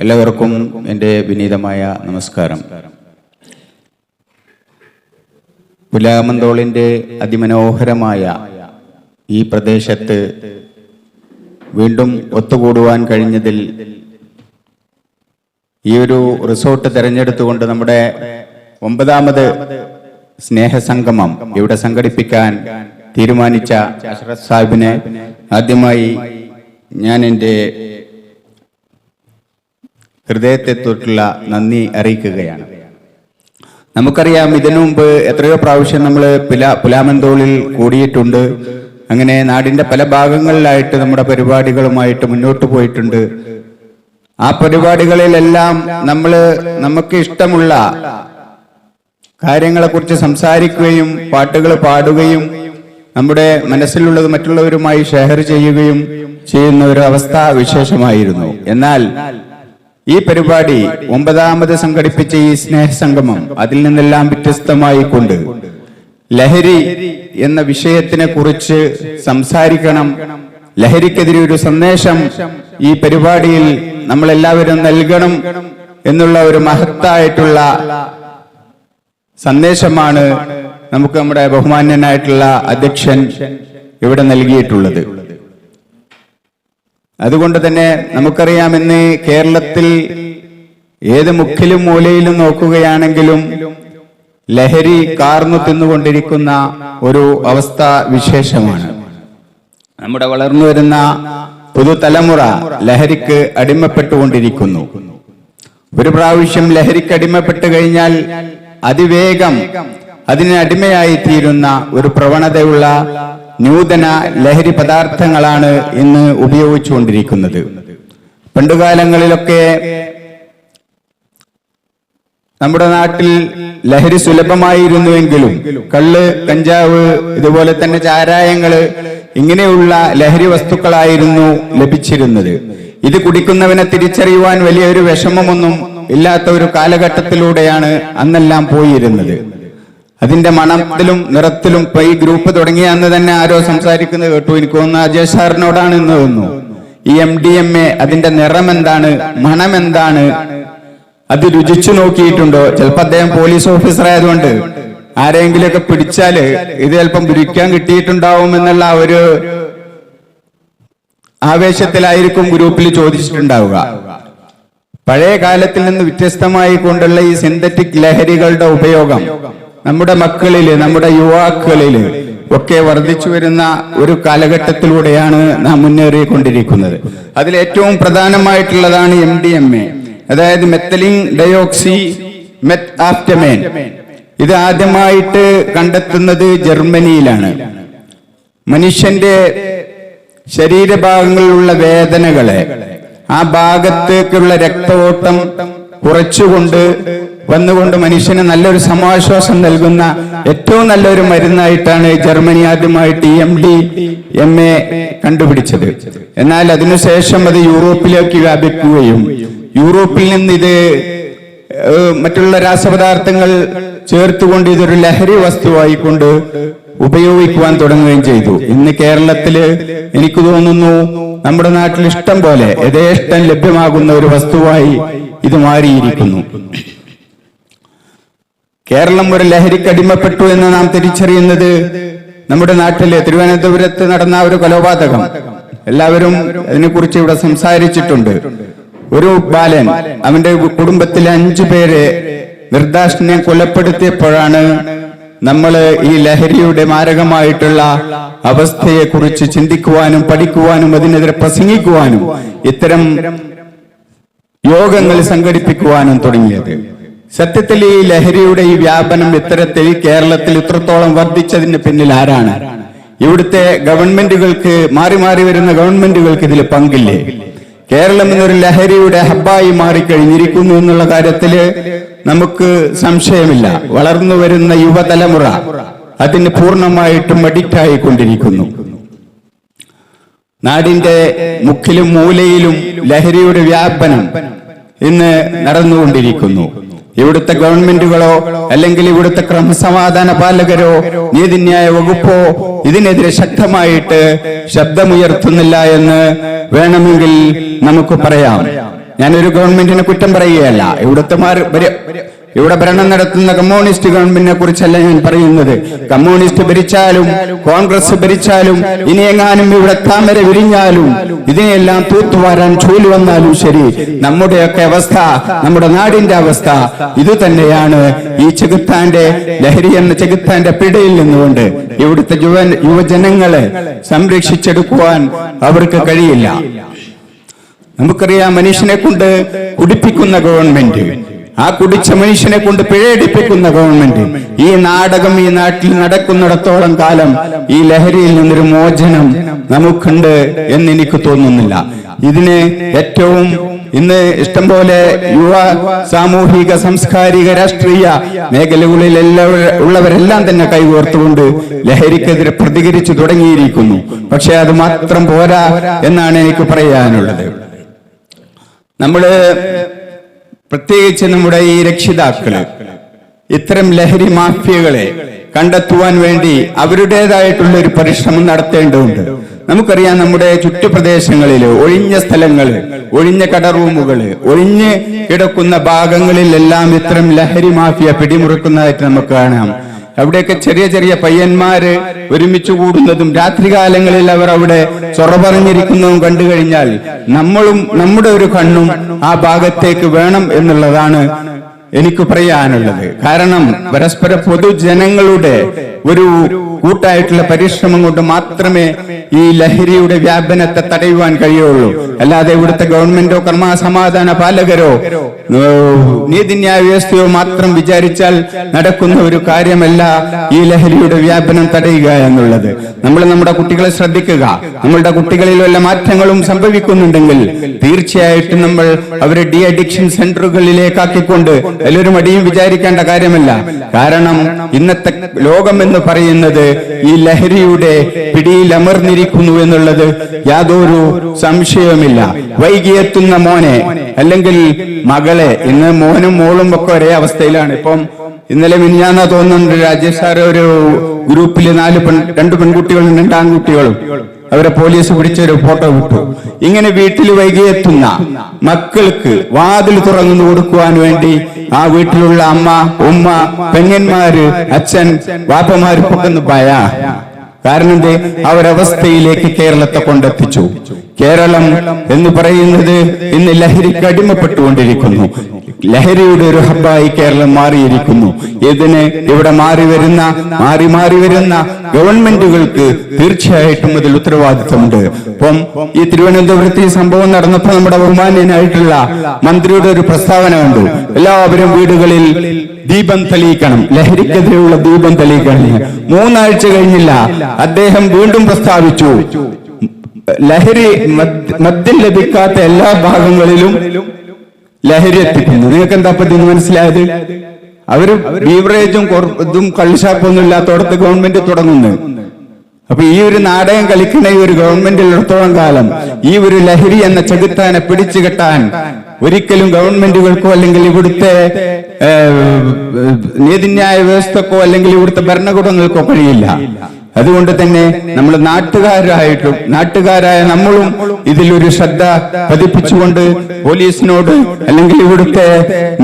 എല്ലാവർക്കും എന്റെ വിനീതമായ നമസ്കാരം. പുലാമന്തോളിന്റെ അതിമനോഹരമായ ഈ പ്രദേശത്ത് വീണ്ടും ഒത്തുകൂടുവാൻ കഴിഞ്ഞതിൽ ഈ ഒരു റിസോർട്ട് തിരഞ്ഞെടുത്തുകൊണ്ട് നമ്മുടെ ഒമ്പതാമത് സ്നേഹസംഗമം ഇവിടെ സംഘടിപ്പിക്കാൻ തീരുമാനിച്ച അഷ്റഫ് സാഹിബിനെ ആദ്യമായി ഞാൻ എന്റെ ഹൃദയത്തെ തൊട്ടുള്ള നന്ദി അറിയിക്കുകയാണ്. നമുക്കറിയാം ഇതിനു മുമ്പ് എത്രയോ പ്രാവശ്യം നമ്മൾ പുല പുലാമന്തോളിൽ കൂടിയിട്ടുണ്ട്. അങ്ങനെ നാടിന്റെ പല ഭാഗങ്ങളിലായിട്ട് നമ്മുടെ പരിപാടികളുമായിട്ട് മുന്നോട്ട് പോയിട്ടുണ്ട്. ആ പരിപാടികളിലെല്ലാം നമ്മൾ നമുക്ക് ഇഷ്ടമുള്ള കാര്യങ്ങളെക്കുറിച്ച് സംസാരിക്കുകയും പാട്ടുകൾ പാടുകയും നമ്മുടെ മനസ്സിലുള്ളത് മറ്റുള്ളവരുമായി ഷെയർ ചെയ്യുകയും ചെയ്യുന്ന ഒരു അവസ്ഥ വിശേഷമായിരുന്നു. എന്നാൽ ഈ പരിപാടി ഒമ്പതാമത് സംഘടിപ്പിച്ച ഈ സ്നേഹസംഗമം അതിൽ നിന്നെല്ലാം വ്യത്യസ്തമായി കൊണ്ട് ലഹരി എന്ന വിഷയത്തിനെ കുറിച്ച് സംസാരിക്കണം. ലഹരിക്കെതിരെ ഒരു സന്ദേശം ഈ പരിപാടിയിൽ നമ്മൾ എല്ലാവരും നൽകണം എന്നുള്ള ഒരു മഹത്തായിട്ടുള്ള സന്ദേശമാണ് നമുക്ക് നമ്മുടെ ബഹുമാന്യനായിട്ടുള്ള അധ്യക്ഷൻ ഇവിടെ നൽകിയിട്ടുള്ളത്. അതുകൊണ്ട് തന്നെ നമുക്കറിയാം ഇന്ന് കേരളത്തിൽ ഏത് മുക്കിലും മൂലയിലും നോക്കുകയാണെങ്കിലും ലഹരി കാർന്നു തിന്നുകൊണ്ടിരിക്കുന്ന ഒരു അവസ്ഥ വിശേഷമാണ്. നമ്മുടെ വളർന്നു വരുന്ന പുതുതലമുറ ലഹരിക്ക് അടിമപ്പെട്ടുകൊണ്ടിരിക്കുന്നു. ഒരു പ്രാവശ്യം ലഹരിക്ക് അടിമപ്പെട്ട് കഴിഞ്ഞാൽ അതിവേഗം അതിന് അടിമയായി തീരുന്ന ഒരു പ്രവണതയുള്ള നൂതന ലഹരി പദാർത്ഥങ്ങളാണ് ഇന്ന് ഉപയോഗിച്ചുകൊണ്ടിരിക്കുന്നത്. പണ്ടുകാലങ്ങളിലൊക്കെ നമ്മുടെ നാട്ടിൽ ലഹരി സുലഭമായിരുന്നുവെങ്കിലും കള്ള് കഞ്ചാവ് ഇതുപോലെ തന്നെ ചാരായങ്ങൾ ഇങ്ങനെയുള്ള ലഹരി വസ്തുക്കളായിരുന്നു ലഭിച്ചിരുന്നത്. ഇത് കുടിക്കുന്നവനെ തിരിച്ചറിയുവാൻ വലിയൊരു വിഷമമൊന്നും ഇല്ലാത്ത ഒരു കാലഘട്ടത്തിലൂടെയാണ് അന്നെല്ലാം പോയിരുന്നത്. അതിന്റെ മണത്തിലും നിറത്തിലും ഇപ്പൊ ഈ ഗ്രൂപ്പ് തുടങ്ങിയ അന്ന് തന്നെ ആരോ സംസാരിക്കുന്നത് കേട്ടു. എനിക്ക് തോന്നുന്നു അജയ് സാറിനോടാണ് ഇന്ന് തോന്നുന്നു. ഈ എം ഡി എം എ അതിന്റെ നിറം എന്താണ് മണം എന്താണ് അത് രുചിച്ചു നോക്കിയിട്ടുണ്ടോ? ചിലപ്പോ അദ്ദേഹം പോലീസ് ഓഫീസർ ആയതുകൊണ്ട് ആരെങ്കിലുമൊക്കെ പിടിച്ചാൽ ഇത് ചിലപ്പം പിടിക്കാൻ കിട്ടിയിട്ടുണ്ടാവും എന്നുള്ള ഒരു ആവേശത്തിലായിരിക്കും ഗ്രൂപ്പിൽ ചോദിച്ചിട്ടുണ്ടാവുക. പഴയ കാലത്തിൽ നിന്ന് വ്യത്യസ്തമായി കൊണ്ടുള്ള ഈ സിന്തറ്റിക് ലഹരികളുടെ ഉപയോഗം. നമ്മുടെ മക്കളിൽ നമ്മുടെ യുവാക്കളിൽ ഒക്കെ വർദ്ധിച്ചു വരുന്ന ഒരു കാലഘട്ടത്തിലൂടെയാണ് നാം മുന്നേറിക്കൊണ്ടിരിക്കുന്നത്. അതിൽ ഏറ്റവും പ്രധാനമായിട്ടുള്ളതാണ് എം ഡി എം എ അതായത് മെത്തലിംഗ് ഡയോക്സി മെത്ത് ആപ്റ്റമേൻ ഇത് ആദ്യമായിട്ട് കണ്ടെത്തുന്നത് ജർമ്മനിയിലാണ്. മനുഷ്യന്റെ ശരീരഭാഗങ്ങളിലുള്ള വേദനകളെ ആ ഭാഗത്തേക്കുള്ള രക്തഓട്ടം കുറച്ചുകൊണ്ട് വന്നുകൊണ്ട് മനുഷ്യന് നല്ലൊരു സമാശ്വാസം നൽകുന്ന ഏറ്റവും നല്ലൊരു മരുന്നായിട്ടാണ് ജർമ്മനി ആദ്യമായിട്ട് എം ഡി എം എ കണ്ടുപിടിച്ചത്. എന്നാൽ അതിനുശേഷം അത് യൂറോപ്പിലേക്ക് വ്യാപിക്കുകയും യൂറോപ്പിൽ നിന്ന് ഇത് മറ്റുള്ള രാസപദാർത്ഥങ്ങൾ ചേർത്തുകൊണ്ട് ഇതൊരു ലഹരി വസ്തുവായി കൊണ്ട് ഉപയോഗിക്കുവാൻ തുടങ്ങുകയും ചെയ്തു. ഇന്ന് കേരളത്തിൽ എനിക്ക് തോന്നുന്നു നമ്മുടെ നാട്ടിൽ ഇഷ്ടം പോലെ യഥേഷ്ടം ലഭ്യമാകുന്ന ഒരു വസ്തുവായി ഇത് മാറിയിരിക്കുന്നു. കേരളം ഒരു ലഹരിക്കടിമപ്പെട്ടു എന്ന് നാം തിരിച്ചറിയുന്നത് നമ്മുടെ നാട്ടിലെ തിരുവനന്തപുരത്ത് നടന്ന ഒരു കൊലപാതകം. എല്ലാവരും അതിനെക്കുറിച്ച് ഇവിടെ സംസാരിച്ചിട്ടുണ്ട്. ഒരു ബാലൻ അവന്റെ കുടുംബത്തിലെ അഞ്ചു പേരെ നിർദാക്ഷിണ്യം കൊലപ്പെടുത്തിയപ്പോഴാണ് നമ്മൾ ഈ ലഹരിയുടെ മാരകമായിട്ടുള്ള അവസ്ഥയെ കുറിച്ച് ചിന്തിക്കുവാനും പഠിക്കുവാനും അതിനെതിരെ പ്രസംഗിക്കുവാനും ഇത്തരം യോഗങ്ങൾ സംഘടിപ്പിക്കുവാനും തുടങ്ങിയത്. സത്യത്തിൽ ഈ ലഹരിയുടെ ഈ വ്യാപനം ഇത്തരത്തിൽ കേരളത്തിൽ ഇത്രത്തോളം വർദ്ധിച്ചതിന് പിന്നിൽ ആരാണ്? ഇവിടുത്തെ ഗവൺമെന്റുകൾക്ക് മാറി മാറി വരുന്ന ഗവൺമെന്റുകൾക്ക് ഇതിൽ പങ്കില്ലേ? കേരളം എന്നൊരു ലഹരിയുടെ ഹബ്ബായി മാറിക്കഴിഞ്ഞിരിക്കുന്നു എന്നുള്ള കാര്യത്തിൽ നമുക്ക് സംശയമില്ല. വളർന്നു വരുന്ന യുവതലമുറ അതിന് പൂർണമായിട്ടും അഡിക്റ്റായി കൊണ്ടിരിക്കുന്നു നാടിന്റെ മുക്കിലും മൂലയിലും ലഹരിയുടെ വ്യാപനം ഇന്ന് നടന്നുകൊണ്ടിരിക്കുന്നു. ഇവിടുത്തെ ഗവൺമെന്റുകളോ അല്ലെങ്കിൽ ഇവിടുത്തെ ക്രമസമാധാന പാലകരോ നീതിന്യായ വകുപ്പോ ഇതിനെതിരെ ശക്തമായിട്ട് ശബ്ദമുയർത്തുന്നില്ല എന്ന് വേണമെങ്കിൽ നമുക്ക് പറയാം. ഞാനൊരു ഗവൺമെന്റിനെ കുറ്റം പറയുകയല്ല. ഇവിടുത്തെ ഇവിടെ ഭരണം നടത്തുന്ന കമ്മ്യൂണിസ്റ്റ് ഗവൺമെന്റിനെ കുറിച്ചല്ല ഞാൻ പറയുന്നത്. കമ്മ്യൂണിസ്റ്റ് ഭരിച്ചാലും കോൺഗ്രസ് ഭരിച്ചാലും ഇനിയെങ്ങാനും ഇവിടെ താമര വിരിഞ്ഞാലും ഇതിനെല്ലാം തൂത്തുവാരാൻ ചൂൽ വന്നാലും ശരി. നമ്മുടെയൊക്കെ അവസ്ഥ നമ്മുടെ നാടിന്റെ അവസ്ഥ ഇത് തന്നെയാണ്. ഈ ചെകുത്താന്റെ ലഹരി എന്ന ചെകുത്താന്റെ പിടയിൽ നിന്നുകൊണ്ട് ഇവിടുത്തെ യുവ യുവജനങ്ങളെ സംരക്ഷിച്ചെടുക്കുവാൻ അവർക്ക് കഴിയില്ല. നമുക്കറിയാം മനുഷ്യനെ കൊണ്ട് കുടിപ്പിക്കുന്ന ഗവൺമെന്റ് ആ കുടിച്ച മനുഷ്യനെ കൊണ്ട് പിഴയടിപ്പിക്കുന്ന ഗവൺമെന്റ് ഈ നാടകം ഈ നാട്ടിൽ നടക്കുന്നിടത്തോളം കാലം ഈ ലഹരിയിൽ നിന്നൊരു മോചനം നമുക്കുണ്ട് എന്ന് എനിക്ക് തോന്നുന്നില്ല. ഇതിന് ഏറ്റവും ഇന്ന് ഇഷ്ടംപോലെ യുവ സാമൂഹിക സാംസ്കാരിക രാഷ്ട്രീയ മേഖലകളിൽ ഉള്ളവരെല്ലാം തന്നെ കൈകോർത്തുകൊണ്ട് ലഹരിക്കെതിരെ പ്രതികരിച്ചു തുടങ്ങിയിരിക്കുന്നു. പക്ഷെ അത് മാത്രം പോരാ എന്നാണ് എനിക്ക് പറയാനുള്ളത്. നമ്മൾ പ്രത്യേകിച്ച് നമ്മുടെ ഈ രക്ഷിതാക്കൾ ഇത്തരം ലഹരി മാഫിയകളെ കണ്ടെത്തുവാൻ വേണ്ടി അവരുടേതായിട്ടുള്ള ഒരു പരിശ്രമം നടത്തേണ്ടതുണ്ട്. നമുക്കറിയാം നമ്മുടെ ചുറ്റുപ്രദേശങ്ങളിൽ ഒഴിഞ്ഞ സ്ഥലങ്ങൾ ഒഴിഞ്ഞ കടറൂമുകൾ ഒഴിഞ്ഞ് കിടക്കുന്ന ഭാഗങ്ങളിലെല്ലാം ഇത്തരം ലഹരി മാഫിയ പിടിമുറുക്കുന്നതായിട്ട് നമുക്ക് കാണാം. അവിടെയൊക്കെ ചെറിയ ചെറിയ പയ്യന്മാര് ഒരുമിച്ച് കൂടുന്നതും രാത്രികാലങ്ങളിൽ അവർ അവിടെ ചൊറ പറഞ്ഞിരിക്കുന്നതും കണ്ടു കഴിഞ്ഞാൽ നമ്മളും നമ്മുടെ ഒരു കണ്ണും ആ ഭാഗത്തേക്ക് വേണം എന്നുള്ളതാണ് എനിക്ക് പറയാനുള്ളത്. കാരണം പരസ്പര പൊതുജനങ്ങളുടെ ഒരു കൂട്ടായിട്ടുള്ള പരിശ്രമം കൊണ്ട് മാത്രമേ ഈ ലഹരിയുടെ വ്യാപനത്തെ തടയുവാൻ കഴിയുള്ളൂ. അല്ലാതെ ഇവിടുത്തെ ഗവൺമെന്റോ കർമ്മസമാധാന പാലകരോ നീതിന്യായ വ്യവസ്ഥയോ മാത്രം വിചാരിച്ചാൽ നടക്കുന്ന ഒരു കാര്യമല്ല ഈ ലഹരിയുടെ വ്യാപനം തടയുക എന്നുള്ളത്. നമ്മൾ നമ്മുടെ കുട്ടികളെ ശ്രദ്ധിക്കുക. നമ്മളുടെ കുട്ടികളിൽ വല്ല മാറ്റങ്ങളും സംഭവിക്കുന്നുണ്ടെങ്കിൽ തീർച്ചയായിട്ടും നമ്മൾ അവരെ ഡി അഡിക്ഷൻ സെന്ററുകളിലേക്കാക്കിക്കൊണ്ട് എല്ലാവരും അടിയും വിചാരിക്കേണ്ട കാര്യമല്ല. കാരണം ഇന്നത്തെ ലോകം എന്ന് പറയുന്നത് ഈ ലഹരിയുടെ പിടിയിൽ അമർന്നിരിക്കുന്നു എന്നുള്ളത് യാതൊരു സംശയവുമില്ല. വൈകിയെത്തുന്ന മോനെ അല്ലെങ്കിൽ മകളെ ഇന്ന് മോനും മോളും ഒക്കെ ഒരേ അവസ്ഥയിലാണ്. ഇപ്പം ഇന്നലെ മിനിഞ്ഞാന്ന തോന്നുന്നുണ്ട് രാജേഷ് സാർ ഒരു ഗ്രൂപ്പിൽ നാല് പെൺ രണ്ട് പെൺകുട്ടികളും രണ്ട് ആൺകുട്ടികളും. അവരെ പോലീസ് പിടിച്ച ഒരു ഫോട്ടോ വിട്ടു. ഇങ്ങനെ വീട്ടിൽ വൈകിയെത്തുന്ന മക്കൾക്ക് വാതിൽ തുറന്നു കൊടുക്കുവാൻ വേണ്ടി ആ വീട്ടിലുള്ള അമ്മ ഉമ്മ പെങ്ങന്മാര് അച്ഛൻ വാപ്പമാര് പൊക്കുന്നു ഭയ. കാരണം എന്തേ അവരവസ്ഥയിലേക്ക് കേരളത്തെ കൊണ്ടെത്തിച്ചു. കേരളം എന്ന് പറയുന്നത് ഇന്ന് ലഹരിക്ക് അടിമപ്പെട്ടുകൊണ്ടിരിക്കുന്നു. ലഹരിയുടെ ഒരു ഹബ്ബായി കേരളം മാറിയിരിക്കുന്നു. ഇതിന് ഇവിടെ മാറി വരുന്ന മാറി മാറി വരുന്ന ഗവൺമെന്റുകൾക്ക് തീർച്ചയായിട്ടും അതിൽ ഉത്തരവാദിത്തമുണ്ട്. അപ്പം ഈ തിരുവനന്തപുരത്ത് ഈ സംഭവം നടന്നപ്പോൾ നമ്മുടെ ബഹുമാന്യനായിട്ടുള്ള മന്ത്രിയുടെ ഒരു പ്രസ്താവന ഉണ്ട് എല്ലാവരും വീടുകളിൽ ദീപം തെളിയിക്കണം. ലഹരിക്കെതിരെയുള്ള ദീപം തെളിയിക്കണം. മൂന്നാഴ്ച കഴിഞ്ഞില്ല. അദ്ദേഹം വീണ്ടും പ്രസ്താവിച്ചു. ലഹരി മദ്- മദ്യം ലഭിക്കാത്ത എല്ലാ ഭാഗങ്ങളിലും ലഹരി എത്തിക്കുന്നു. നിങ്ങൾക്ക് എന്താ പറ്റി എന്ന് മനസ്സിലായത്? അവർ ബീവറേജും ഇതും കള്ളിഷാപ്പൊന്നും ഇല്ലാത്തടത്ത് ഗവൺമെന്റ് തുടങ്ങുന്നു. അപ്പൊ ഈ ഒരു നാടകം കളിക്കുന്ന ഈ ഒരു ഗവൺമെന്റിലിടത്തോളം കാലം ഈ ഒരു ലഹരി എന്ന ചെകുത്താനെ പിടിച്ചു കെട്ടാൻ ഒരിക്കലും ഗവൺമെന്റുകൾക്കോ അല്ലെങ്കിൽ ഇവിടുത്തെ നീതിന്യായ വ്യവസ്ഥക്കോ അല്ലെങ്കിൽ ഇവിടുത്തെ ഭരണകൂടങ്ങൾക്കോ കഴിയില്ല. അതുകൊണ്ട് തന്നെ നമ്മൾ നാട്ടുകാരായിട്ടും നാട്ടുകാരായ നമ്മളും ഇതിലൊരു ശ്രദ്ധ പതിപ്പിച്ചുകൊണ്ട് പോലീസിനോട് അല്ലെങ്കിൽ ഇവിടുത്തെ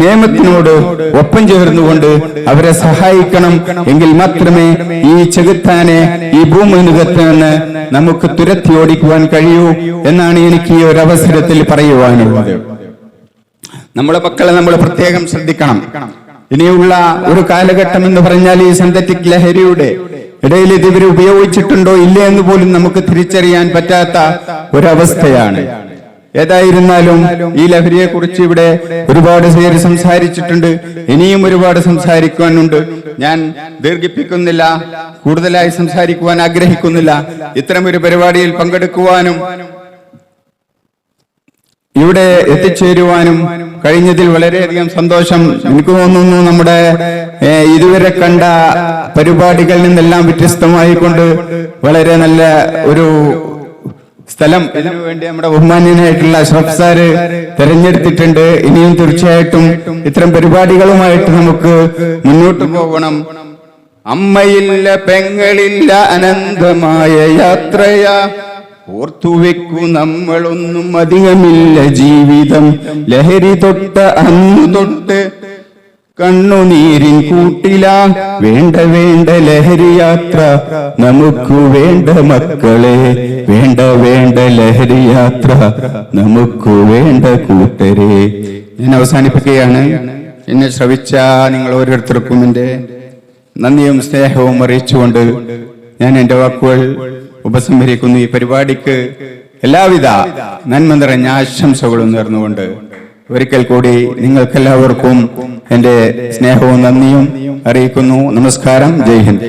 നിയമത്തിനോട് ഒപ്പം ചേർന്നുകൊണ്ട് അവരെ സഹായിക്കണം എങ്കിൽ മാത്രമേ ഈ ചെകുത്താനെ ഈ ഭൂമിനുഖത്ത് നിന്ന് നമുക്ക് തുരത്തി ഓടിക്കുവാൻ കഴിയൂ എന്നാണ് എനിക്ക് ഈ ഒരു അവസരത്തിൽ പറയുവാനുള്ളത്. നമ്മളെ മക്കളെ നമ്മൾ പ്രത്യേകം ശ്രദ്ധിക്കണം. ഇനിയുള്ള ഒരു കാലഘട്ടം എന്ന് പറഞ്ഞാൽ ഈ സിന്തറ്റിക് ലഹരിയുടെ ഇടയിൽ ഇത് ഇവർ ഉപയോഗിച്ചിട്ടുണ്ടോ ഇല്ലേ എന്ന് പോലും നമുക്ക് തിരിച്ചറിയാൻ പറ്റാത്ത ഒരവസ്ഥയാണ്. ഏതായിരുന്നാലും ഈ ലഹരിയെ കുറിച്ച് ഇവിടെ ഒരുപാട് പേര് സംസാരിച്ചിട്ടുണ്ട്. ഇനിയും ഒരുപാട് സംസാരിക്കുവാനുണ്ട്. ഞാൻ ദീർഘിപ്പിക്കുന്നില്ല കൂടുതലായി സംസാരിക്കുവാൻ ആഗ്രഹിക്കുന്നില്ല. ഇത്തരം ഒരു പരിപാടിയിൽ പങ്കെടുക്കുവാനും ഇവിടെ എത്തിച്ചേരുവാനും കഴിഞ്ഞതിൽ വളരെയധികം സന്തോഷം എനിക്ക് തോന്നുന്നു നമ്മുടെ ഇതുവരെ കണ്ട പരിപാടികളിൽ നിന്നെല്ലാം വ്യത്യസ്തമായി കൊണ്ട് വളരെ നല്ല ഒരു സ്ഥലം. ഇതിനു വേണ്ടി നമ്മുടെ ബഹുമാന്യനായിട്ടുള്ള അഷ്റഫ് സാറ് തെരഞ്ഞെടുത്തിട്ടുണ്ട്. ഇനിയും തീർച്ചയായിട്ടും ഇത്തരം പരിപാടികളുമായിട്ട് നമുക്ക് മുന്നോട്ട് പോകണം. അമ്മയില്ല പെങ്ങളില്ല അനന്തമായ യാത്രയാ. ഓർത്തുവെക്കൂ നമ്മളൊന്നും അധികമില്ല ജീവിതം. ലഹരി തൊട്ട അന്നു തൊട്ട് കണ്ണുനീരിൻ കൂട്ടില. വേണ്ട വേണ്ട ലഹരി യാത്ര നമുക്ക് വേണ്ട മക്കളെ. വേണ്ട വേണ്ട ലഹരി യാത്ര നമുക്ക് വേണ്ട കൂട്ടരെ. ഞാൻ അവസാനിപ്പിക്കുകയാണ്. എന്നെ ശ്രവിച്ച നിങ്ങൾ ഓരോരുത്തർക്കും എന്റെ നന്ദിയും സ്നേഹവും അറിയിച്ചുകൊണ്ട് ഞാൻ എന്റെ വാക്കുകൾ ഉപസംഹരിക്കുന്നു. ഈ പരിപാടിക്ക് എല്ലാവിധ നന്മ നിറഞ്ഞ ആശംസകളും നേർന്നുകൊണ്ട് ഒരിക്കൽ കൂടി നിങ്ങൾക്കെല്ലാവർക്കും എന്റെ സ്നേഹവും നന്ദിയും അറിയിക്കുന്നു. നമസ്കാരം. ജയ് ഹിന്ദ്.